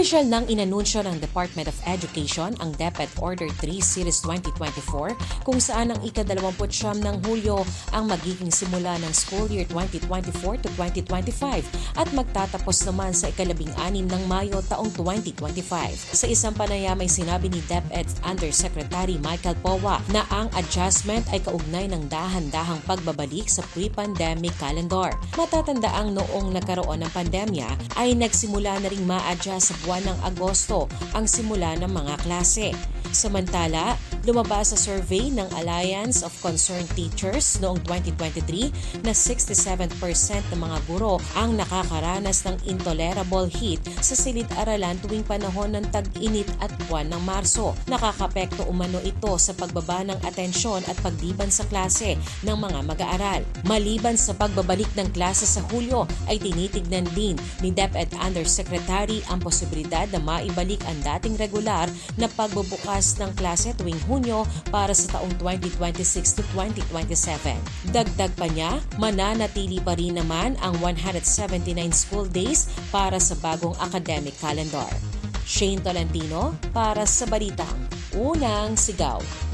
Opisyal nang inanunsyo ng Department of Education ang DepEd Order 3 Series 2024 kung saan ang ika-29 ng Hulyo ang magiging simula ng school year 2024 to 2025 at magtatapos naman sa ikalabing anim ng Mayo taong 2025. Sa isang panaya may sinabi ni DepEd Undersecretary Michael Powa na ang adjustment ay kaugnay ng dahan-dahang pagbabalik sa pre-pandemic calendar. Matatandaang noong nagkaroon ng pandemya ay nagsimula na ring ma-adjust sa buwan ng Agosto ang simula ng mga klase. Samantala, lumabas sa survey ng Alliance of Concerned Teachers noong 2023 na 67% ng mga guro ang nakakaranas ng intolerable heat sa silid-aralan tuwing panahon ng tag-init at buwan ng Marso. Nakakapekto umano ito sa pagbaba ng atensyon at pagdiban sa klase ng mga mag-aaral. Maliban sa pagbabalik ng klase sa Hulyo ay tinitignan din ni DepEd Undersecretary ang posibilidad na maibalik ang dating regular na pagbubukas ng klase tuwing Hunyo para sa taong 2026 to 2027. Dagdag pa niya, mananatili pa rin naman ang 179 school days para sa bagong academic calendar. Shane Tolentino para sa Balitang Unang Sigaw.